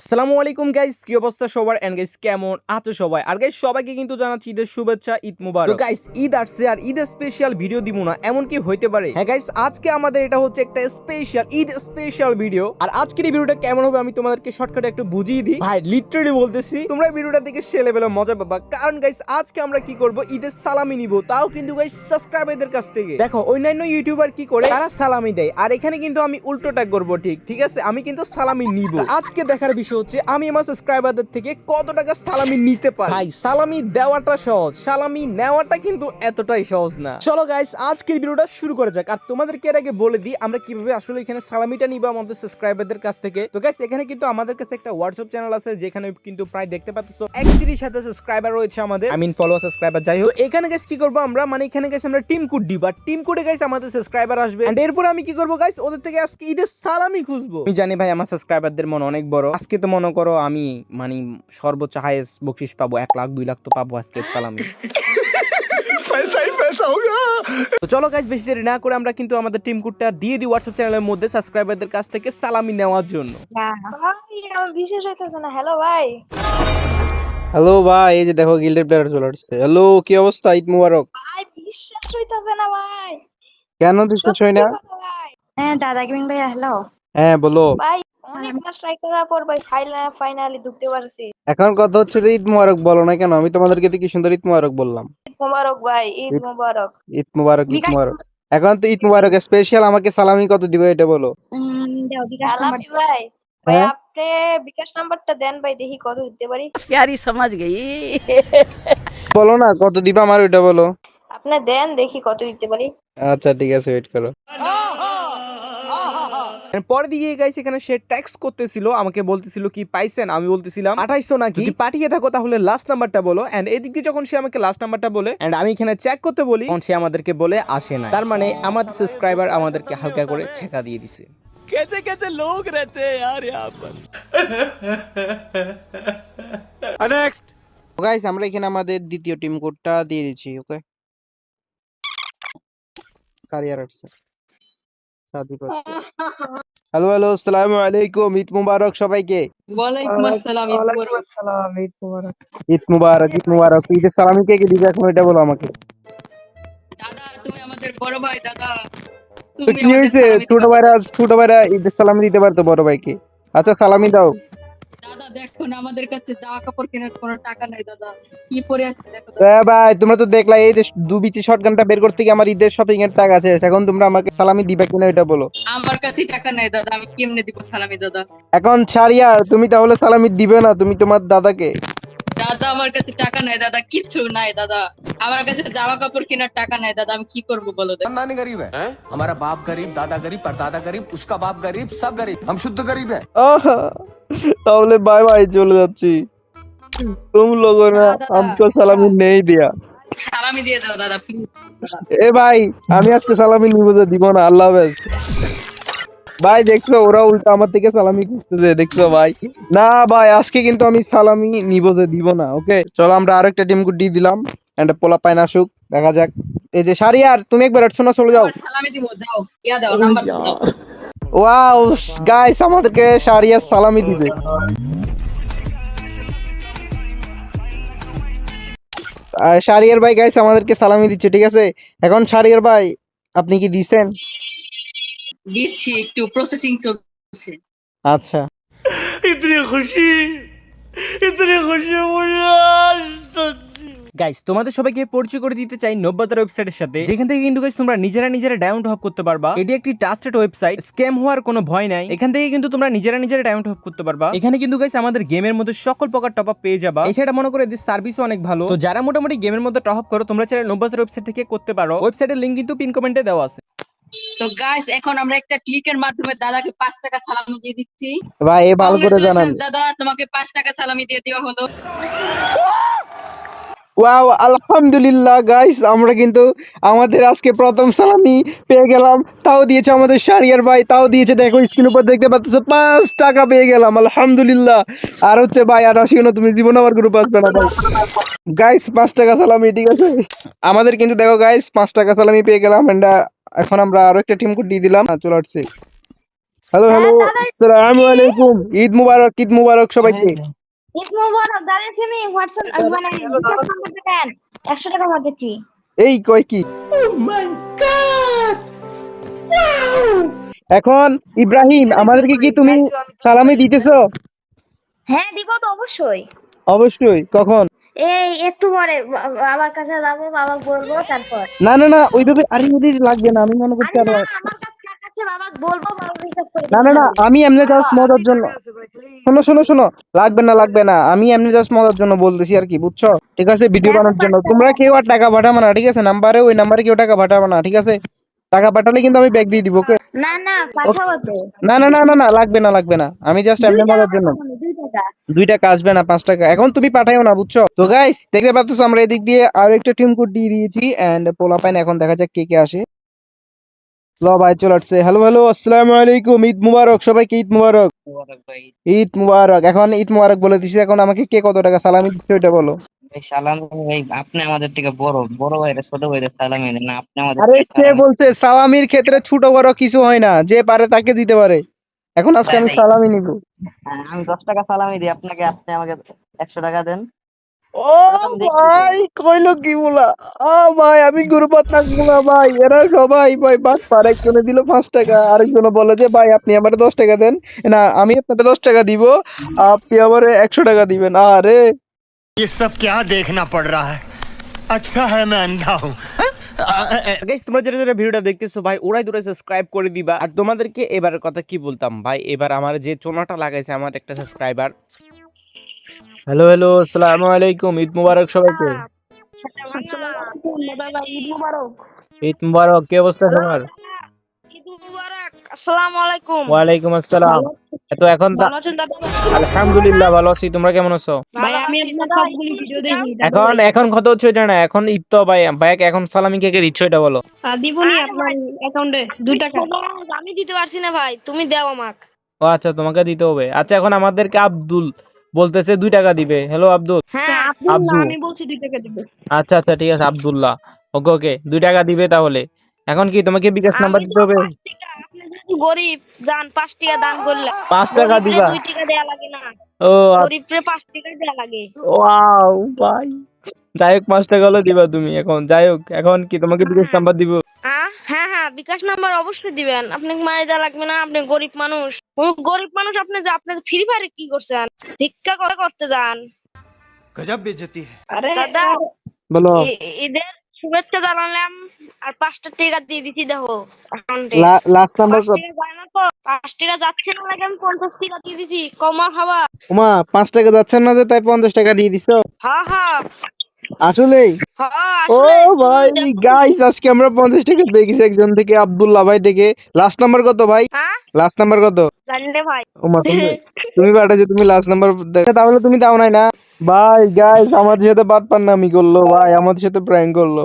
আসসালামু আলাইকুম গাইস কি অবস্থা সবার? এন্ড গাইস কেমন আছো সবাই? আর গাইস সবাইকে কিন্তু জানাচ্ছি ঈদের শুভেচ্ছা ঈদ মুবারক। তো গাইস ঈদ আসছে আর ঈদের স্পেশাল ভিডিও দিব না এমন কি হইতে পারে? হ্যাঁ গাইস আজকে আমাদের এটা হচ্ছে একটা স্পেশাল ঈদ স্পেশাল ভিডিও আর আজকের এই ভিডিওটা কেমন হবে আমি তোমাদেরকে শর্টকাটে একটু বুঝিয়ে দিই। ভাই লিটারালি বলতেছি। তোমরা ভিডিওটা দেখে সে লেভেলে মজা পাবা। কারণ গাইস আজকে আমরা কি করব? ঈদের সালামি নিব। তাও কিন্তু গাইস সাবস্ক্রাইবারদের কাছ থেকে। দেখো অন্যান্য ইউটিউবার কি করে? তারা সালামি দেয়। আর এখানে কিন্তু আমি উল্টোটা করব ঠিক ঠিক আছে? আমি কিন্তু সালামি নিব। আজকে দেখার বিষয় হচ্ছে আমি আমার সাবস্ক্রাইবারদের থেকে কত টাকা সালামি নিতে পারি? ভাই সালামি দেওয়াটা সহজ সালামি নেওয়াটা কিন্তু এতটাই সহজ না। চলো গাইস আজকের ভিডিওটা শুরু করা যাক। আর তোমাদেরকে এর আগে বলে দিই আমরা কীভাবে আসলে এখানে সালামিটা নিব আমাদের সাবস্ক্রাইবারদের কাছ থেকে। তো গাইস এখানে কিন্তু আমাদের কাছে একটা হোয়াটসঅ্যাপ চ্যানেল আছে যেখানে কিন্তু প্রায় দেখতে পাচ্ছ একত্রিশ হাজার সাবস্ক্রাইবার রয়েছে আমাদের। আই মিন ফলোয়ার সাবস্ক্রাইবার যাই হোক। এখানে গাইস কি করব আমরা? মানে এখানে গাইস আমরা টিম কোড দিব। আর টিম কোডে গাইস আমাদের সাবস্ক্রাইবার আসবে। এন্ড এরপর আমি কি করব গাইস ওদের থেকে আজকে ঈদের সালামি খুঁজবো। আমি জানি ভাই আমার সাবস্ক্রাইবারদের মন অনেক বড়। আজকে তো মনে করো আমি মানে সর্বোচ্চ হাইয়েস্ট বকশিস পাবো এক লাখ দুই লাখ তো পাবো আজকে সালামি। চলো গাইজ বেশি দেরি না করে আমরা কিন্তু আমাদের টিম কুটটা দিয়ে দিই হোয়াটসঅ্যাপ চ্যানেলের মধ্যে সাবস্ক্রাইবারদের কাছ থেকে সালামি নেওয়ার জন্য। হ্যাঁ। বিশেষ হইতেছে না। হ্যালো ভাই। হ্যালো ভাই এই যে দেখো গিল্ডের প্লেয়ার চলে আসছে। হ্যালো কি অবস্থা? ঈদ মুবারক। ভাই বিশ্বাস হইতাছে না ভাই। কেন বিশ্বাস হয় না হ্যাঁ দাদা গিং ভাই হ্যালো হ্যাঁ বলো। ভাই অনেক মাস ট্রাই করার পর ভাই ফাইনালি ঢুকতে পারছি। এখন কথা হচ্ছে ঈদ মোবারক বলো না কেন? আমি তোমাদেরকে কি সুন্দর ঈদ মোবারক বললাম। ঈদ মোবারক ভাই ঈদ মোবারক। ঈদ মোবারক ঈদ মোবারক। এখন তো ঈদ মোবারক স্পেশাল আমাকে সালামি কত দিবে এটা বলো। সালামি ভাই। ভাই হ্যাঁ? আপনি বিকাশ নাম্বারটা দেন ভাই দেখি কত দিতে পারি। প্যারি সমাজ গই। বলো না কত দিবা আমার ওইটা বলো। আপনি দেন দেখি কত দিতে পারি। আচ্ছা ঠিক আছে ওয়েট করো। পরে দিকে গাইস এখানে সে ট্যাক্স করতেছিল আমাকে বলতেছিল কি পাইছেন আমি বলতেছিলাম আঠাইশো নাকি যদি পাঠিয়ে থাকো তাহলে লাস্ট নাম্বারটা বলো এন্ড এদিক দিয়ে যখন সে আমাকে লাস্ট নাম্বারটা বলে এন্ড আমি এখানে চেক করতে বলি তখন সে আমাদেরকে বলে আসে না তার মানে আমাদের সাবস্ক্রাইবার আমাদেরকে হালকা করে ছেকা দিয়ে দিছে कैसे कैसे लोग रहते हैं यार यहाँ पर গাইস আমরা এখানে আমাদের দ্বিতীয় টিম কোডটা দিয়ে দিচ্ছি ওকে কারিয়ার আসছে হ্যালো হ্যালো আসসালামু আলাইকুম ঈদ মুবারক সবাইকে ওয়ালাইকুম আসসালাম ঈদ মুবারক ঈদ মুবারক ঈদ মুবারক ঈদের সালামি কে কে দিবে এখন? এটা বলো আমাকে। দাদা তুমি আমাদের বড় ভাই দাদা। কি হয়েছে? ছোট। ভাইরা ছোট ভাইরা ঈদের সালাম দিতে পারতো বড় ভাইকে। আচ্ছা সালামি দাও। দাদা দেখো না আমাদের কাছে জামা কাপড় কেনার কোনো টাকা নাই দাদা। কি পরে আছে দেখো। ভাই তোমরা তো দেখলা এই যে দু বিচি শটগানটা বের করতে গিয়ে আমার ঈদের শপিং এর টাকা শেষ। এখন তোমরা আমাকে সালামি দিবে কিনা এটা বলো। আমার কাছে টাকা নাই দাদা আমি কেমনে দিব সালামি দাদা? এখন ছাড়িয়া তুমি তাহলে সালামি দিবে না তুমি তোমার দাদাকে। দাদা আমার কাছে টাকা নাই দাদা কিচ্ছু নাই দাদা আমার কাছে জামা কাপড় কেনার টাকা নাই দাদা আমি কি করব বলো দাদা खानदानी गरीब है हमारा बाप गरीब दादा गरीब परदादा गरीब उसका बाप गरीब सब गरीब हम शुद्ध गरीब है আহা, তাহলে বাই বাই চলে যাচ্ছি तुम लोगों ने দাদা, हमको सलामी नहीं दिया সালামি দিয়ে দাও দাদা প্লিজ এ ভাই আমি আজকে সালামি নিব যে দিব না আল্লাহ হাফেজ ভাই দেখছ ওরা উল্টা আমার থেকে সালামি খুঁজতেছে দেখছ ভাই? না ভাই আজকে কিন্তু আমি সালামি নিব যে দিব না ওকে? চলো আমরা আরেকটা টিম দিয়ে দিলাম এন্ড পোলা পাইন আসুক দেখা যাক। এই যে সারিয়ার তুমি একবার একশো না চলে যাও। সালামি দিব যাও ইয়া দাও নাম্বার দাও। ওয়াও গাইস আমাদেরকে সারিয়ার সালামি দিবে। আর শারিয়ার ভাই গাইস আমাদেরকে সালামি দিচ্ছে ঠিক আছে? এখন শারিয়ার ভাই আপনি কি দিছেন? দিচ্ছি একটু প্রসেসিং চলছে। আচ্ছা। ইতনি খুশি ইতনি খুশি গাইস তোমাদের সবাইকে পরিচয় করে দিতে চাই নব্বতার ওয়েবসাইটের সাথে। যেখান থেকে কিন্তু গাইস তোমরা নিজেরা নিজেরা ডায়মন্ড হপ করতে পারবা। এটি একটি ট্রাস্টেড ওয়েবসাইট স্ক্যাম হওয়ার কোনো ভয় নাই। এখান থেকে কিন্তু তোমরা নিজেরা নিজেরা ডায়মন্ড হপ করতে পারবা। এখানে কিন্তু গাইস আমাদের গেমের মধ্যে সকল প্রকার টপ আপ পেয়ে যাবা। এছাড়া মনে করে এদের সার্ভিসও অনেক ভালো। তো যারা মোটামুটি গেমের মধ্যে টপ আপ করো তোমরা চাইলে নব্বতার ওয়েবসাইট থেকে করতে পারো। ওয়েবসাইটের লিঙ্ক কিন্তু পিন কমেন্টে দেওয়া আছে। তো গাইস এখন আমরা একটা ক্লিকের মাধ্যমে দাদাকে পাঁচ টাকা সালামি দিয়ে দিচ্ছি। ভাই এ ভালো করে জানান। দাদা তোমাকে পাঁচ টাকা সালামি দিয়ে দেওয়া হলো। ওয়াও আলহামদুলিল্লাহ গাইস আমরা কিন্তু আমাদের আজকে প্রথম সালামি পেয়ে গেলাম। তাও দিয়েছে আমাদের শারিয়ার ভাই তাও দিয়েছে দেখো স্ক্রিন উপর দেখতে পাচ্ছ পাঁচ টাকা পেয়ে গেলাম আলহামদুলিল্লাহ। আর হচ্ছে ভাই আর আসিও না তুমি জীবন আমার গ্রুপ আসবে না ভাই গাইস পাঁচ টাকা সালামি ঠিক আছে? আমাদের কিন্তু দেখো গাইস পাঁচ টাকা সালামি পেয়ে গেলাম এন্ড এখন আমরা আরও একটা টিম কোড দিয়ে দিলাম। চলে আসছি। হ্যালো হ্যালো আসসালামু আলাইকুম। ঈদ মুবারক ঈদ মুবারক সবাইকে। ঈদ মুবারক দাদা তুমি হোয়াটসঅ্যাপ মানে দেন। একশো টাকা মধ্যে এই কয় কি? এখন ইব্রাহিম আমাদেরকে কি তুমি সালামি দিতেছো? হ্যাঁ দিব তো অবশ্যই। অবশ্যই। কখন? এই একটু পরে বাবার কাছে যাব বাবা বলব তারপর। না না না ওইভাবে আরে ওদের লাগবে না আমি মনে না, আমার না না না আমি এমনি জাস্ট মজার জন্য শোনো শোনো শোনো লাগবে না লাগবে না আমি এমনি জাস্ট মজার জন্য বলতেছি আর কি বুঝছ? ঠিক আছে ভিডিও বানানোর জন্য। তোমরা কেউ আর টাকা পাঠাবো না ঠিক আছে? নাম্বারে ওই নাম্বারে কেউ টাকা পাঠাবো না ঠিক আছে? টাকা পাঠালে কিন্তু আমি ব্যাগ দিয়ে দিব ওকে না না না না না না লাগবে না লাগবে না আমি জাস্ট এমনি মজার জন্য। পাঠাবো, দুই টাকা দুই টাকা আসবে না পাঁচ টাকা। এখন তুমি পাঠাইও না বুঝছ? তো গাইস দেখতে পাচ্ছ আমরা এদিক দিয়ে আর একটা টিম কোড দিয়ে দিয়েছি এন্ড পোলা পাইন এখন দেখা যাক কে কে আসে। ল ভাই চলে আসছে। হ্যালো হ্যালো আসসালামু আলাইকুম ঈদ মুবারক। সবাইকে ঈদ মুবারক? ঈদ মুবারক। এখন ঈদ মুবারক বলে দিছি এখন আমাকে কে কত টাকা সালামি দিচ্ছে ওইটা বলো। সালাম ভাই আপনি আমাদের থেকে বড় বড় ভাইরা ছোট সালাম না আপনি আমাদের আরে সালামি- বলছে সালামির ক্ষেত্রে ছোট বড় কিছু হয় না যে পারে তাকে দিতে পারে। এখন আজকে আমি সালামি নিব। আমি দশ টাকা সালামি দিই আপনাকে আপনি আমাকে একশো টাকা দেন ও এরকম দেখছি তো। ভাই কইলো কি বলা আ ভাই আমি গুরুপাত থাকবো না ভাই এরা সবাই ভাই বাস পার একজনে দিল পাঁচ টাকা আরেকজনে বলে যে ভাই আপনি আমার দশ টাকা দেন না আমি আপনাকে দশ টাকা দিব আপনি আমার একশো টাকা দিবেন আরে ये सब क्या देखना पड़ रहा है अच्छा है मैं अंधा हूँ গাইস তোমরা যেটা যেটা ভিডিওটা দেখতেছো ভাই ওরাই দূরে সাবস্ক্রাইব করে দিবা। আর তোমাদেরকে এবারের কথা কি বলতাম ভাই? এবার আমার যে চোনাটা লাগাইছে আমার একটা সাবস্ক্রাইবার হ্যালো হ্যালো আসসালামু আলাইকুম ঈদ মুবারক সবাইকে। ঈদ মুবারক। ঈদ মুবারক কি অবস্থা তোমার? আসসালামু আলাইকুম ওয়ালাইকুম আসসালাম। তো এখন আলহামদুলিল্লাহ ভালো আছি। তোমরা কেমন আছো? ভাই আমি সবগুলো ভিডিও দেখি এখন এখন কত হচ্ছে এটা না? এখন তো ভাই এখন সালামি কে কে দিচ্ছ এটা বলো। দিবনি আপনার অ্যাকাউন্টে 2 টাকা আমি দিতে পারছি না ভাই তুমি দাও আমাকে। ও আচ্ছা তোমাকে দিতে হবে। আচ্ছা এখন আমাদেরকে আব্দুল বলতেছে দুই টাকা দিবে। হ্যালো আব্দুল? হ্যাঁ আব্দু আমি বলছি 2 টাকা দিব। আচ্ছা আচ্ছা ঠিক আছে আব্দুল্লাহ। ওকে ওকে দুই টাকা দিবে তাহলে। এখন কি তোমাকে বিকাশ নাম্বার দিতে হবে? গরিব যান পাঁচ টাকা দান পাঁচ টাকা দিবা? দুই টাকা লাগে না। ও আচ্ছা। গরিব রে পাঁচ টাকা লাগে। ওয়াও ভাই। যাই হোক পাঁচ টাকা দিবা তুমি এখন। যাই হোক এখন কি তোমাকে বিকাশ হ্যাঁ। নাম্বার দিব? হ্যাঁ হ্যাঁ বিকাশ নাম্বার অবশ্যই দিবেন। আপনি মায়ের দেওয়া লাগবে না আপনি গরিব মানুষ। গরিব মানুষ আপনি যে আপনি ফ্রি ফায়ারে কি করছেন? ভিক্ষা করে করতে যান। গজব বেজতি আরে দাদা। বলো। শুভেচ্ছা জানালাম। আর পাঁচটা টাকা দিয়ে দিছি দেখো অ্যাকাউন্টে লাস্ট নাম্বার পাঁচ টাকা যায় না তো? পাঁচ টাকা যাচ্ছে না লাগে আমি পঞ্চাশ টাকা দিয়ে দিছি কমা খাওয়া ওমা পাঁচ টাকা যাচ্ছেন না যে তাই পঞ্চাশ টাকা দিয়ে দিছো? হ্যাঁ হ্যাঁ আসলেই? হ্যাঁ ও ভাই। গাইস আজকে আমরা পঞ্চাশ টাকা পেয়ে গেছি একজন থেকে আব্দুল্লাহ ভাই থেকে। লাস্ট নাম্বার কত ভাই? হ্যাঁ? লাস্ট নাম্বার কত? তুমি তুমি তুমি লাস্ট নাম্বার তাহলে তুমি দাও নাই না? ভাই গাইস আমাদের সাথে করল ভাই আমাদের সাথে প্র্যাঙ্ক করল।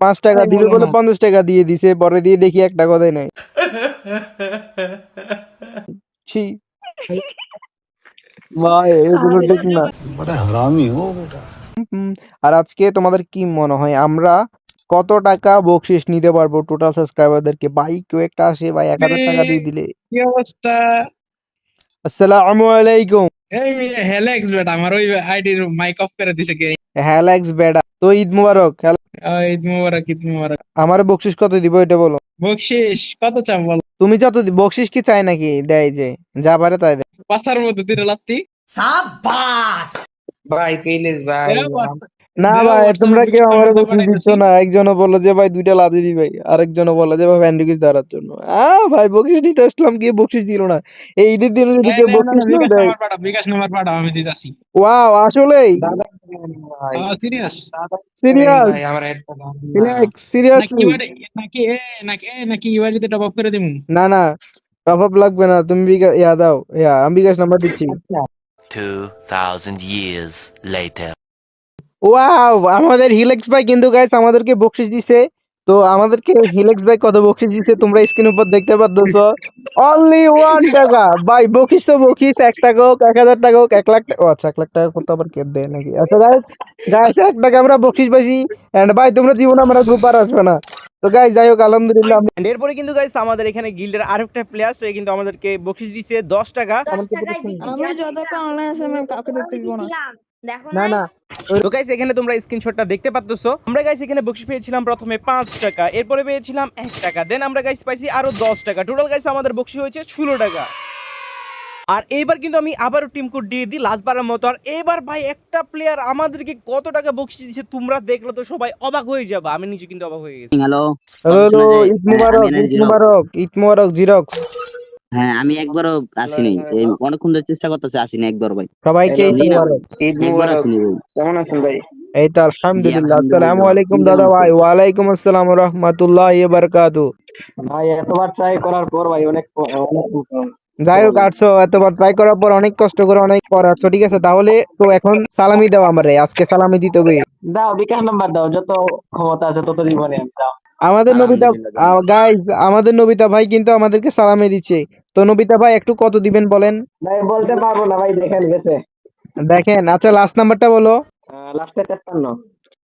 পাঁচ টাকা দিবে বলে পঞ্চাশ টাকা দিয়ে দিছে পরে দিয়ে দেখি একটা কথাই নাই। ছি। ভাই এগুলো ঠিক না। আর আজকে তোমাদের কি মনে হয়? আমরা কত টাকা বকশিস নিতে পারব? টোটাল সাবস্ক্রাইবারদেরকে ভাই কেউ একটা আসে ভাই এক হাজার টাকা দিয়ে দিলে। কি অবস্থা? আসসালামু আলাইকুম। এই মিয়া হেলেক্স বেটা আমার ওই আইডির মাইক অফ করে দিছে কে? হ্যালাক্স বেডা তো ঈদ মুবারক ঈদ মুবারক ঈদ মুবারক। আমার বকশিস কত দিব এটা বলো। বকশিস কত চাপ বলো? তুমি যত বকশিস কি চাই নাকি? দেয় যে যা পারে তাই দেয়। পাঁচটার মধ্যে দিলে লাত্তি। ভাই প্লিজ ভাই না ভাই তোমরা কেউ আমার বকশিস দিচ্ছ না। একজনও বলল যে ভাই দুইটা লাদি দিবে আরেকজনও বলল যে ভাই ব্যান্ডিকিস ধরার জন্য। আহ ভাই বকশিস নিতে আসলাম কি বকশিস দিল না। এই ঈদের দিনে যদি কেউ বকশিস না দেয় বিকাশ নাম্বার পাঠাও আমি দিতাছি। ওয়াও আসলেই। ভাই। সিরিয়াস? সিরিয়াস? ভাই। নাকি সিরিয়াসলি ইউআইডি নাকি এ নাকি এ নাকি ইউআইডিতে টপ আপ করে দিমু? না না টপ আপ লাগবে না। তুমি বিকাশ ইয়া দাও ইয়া আমি বিকাশ নাম্বার দিচ্ছি। 2000 years later. ওয়াও আমাদের হিলেক্স ভাই কিন্তু গাইস আমাদেরকে বকশিস দিছে। তো আমাদেরকে হিলেক্স ভাই কত বকশিস দিছে তোমরা স্ক্রিন উপর দেখতে পাচ্ছ অনলি ওয়ান টাকা। ভাই বকিস তো বকিস এক টাকা হোক এক হাজার টাকা হোক এক লাখ টাকা ও আচ্ছা এক লাখ টাকা কত আবার কে দেয় নাকি? আচ্ছা গাইস গাইস এক টাকা আমরা বকশিস পাইছি। এন্ড ভাই তোমরা জীবনে আমরা গ্রুপ আর আসবে না। তো গাইস যাই হোক আলহামদুলিল্লাহ আমরা- And এরপরে কিন্তু গাইস আমাদের এখানে গিল্ডের আরেকটা প্লেয়ার সে কিন্তু আমাদেরকে বকশিস দিছে দশ টাকা। বিক্রি যতক্ষণ অনলাইন আছে আমি কাউকে দেখতে দিব না। না না। না তো গাইস এখানে তোমরা স্ক্রিনশটটা দেখতে পাচ্ছো আমরা গাইস এখানে বকশিস পেয়েছিলাম প্রথমে পাঁচ টাকা এরপরে পেয়েছিলাম এক টাকা। দেন আমরা গাইস পাইছি আরও দশ টাকা। টোটাল গাইস আমাদের বকশি হয়েছে ষোলো টাকা। আর এইবার কিন্তু আমি আবারও টিম কোড দিয়ে দিই লাস্টবারের মতো। আর এবার ভাই একটা প্লেয়ার আমাদেরকে কত টাকা বকশি দিচ্ছে তোমরা দেখলে তো সবাই অবাক হয়ে যাবে। আমি নিজে কিন্তু অবাক হয়ে গেছি। হ্যালো হ্যালো ঈদ মুবারক ঈদ মুবারক ঈদ মুবারক জিরক্স হ্যাঁ আমি একবারও আসিনি। এই অনেকক্ষণ ধরে চেষ্টা করতেছি আসিনি একবার ভাই। সবাইকে একবার আসিনি ভাই। কেমন আছেন ভাই? এই তো আলহামদুলিল্লাহ। আসসালামু আলাইকুম দাদা ভাই। ওয়ালাইকুম আসসালাম রহমতুল্লাহ বারাকাতু ভাই এতবার ট্রাই করার পর ভাই অনেক অনেক যাই হোক আটশো এতবার ট্রাই করার পর অনেক কষ্ট করে অনেক পর আটশো ঠিক আছে? তাহলে তো এখন সালামি দাও আমারে আজকে সালামি দিতে হবে। দাও বিকাশ নাম্বার দাও যত ক্ষমতা আছে তত জীবনে দাও। আমাদের নবিতা। গাইজ আমাদের নবিতা ভাই কিন্তু আমাদেরকে সালামি দিচ্ছে। তো নবিতা ভাই একটু কত দিবেন বলেন? ভাই বলতে পারব না ভাই দেখেন গেছে। দেখেন আচ্ছা লাস্ট নাম্বারটা বলো। লাস্টে তেপ্পান্ন।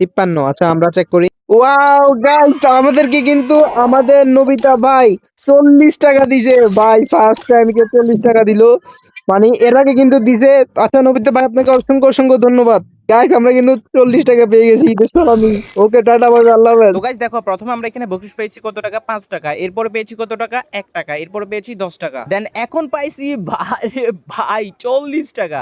তিপ্পান্ন আচ্ছা আমরা চেক করি। ওয়াও গাইস আমাদেরকে কিন্তু আমাদের নবিতা ভাই চল্লিশ টাকা দিছে। ভাই ফার্স্ট টাইম কে চল্লিশ টাকা দিলো। মানে এর আগে কিন্তু দিছে। আচ্ছা নবিতা ভাই আপনাকে অসংখ্য অসংখ্য ধন্যবাদ। গাইস আমরা কিন্তু চল্লিশ টাকা পেয়ে গেছি, ঈদের ওকে, টাটা, বাই আল্লাহ হাফেজ। গাইস দেখো, প্রথমে আমরা এখানে বকশিস পেয়েছি কত টাকা? পাঁচ টাকা। এরপর পেয়েছি কত টাকা? এক টাকা। এরপর পেয়েছি দশ টাকা। দেন এখন পাইছি ভাই ভাই, চল্লিশ টাকা।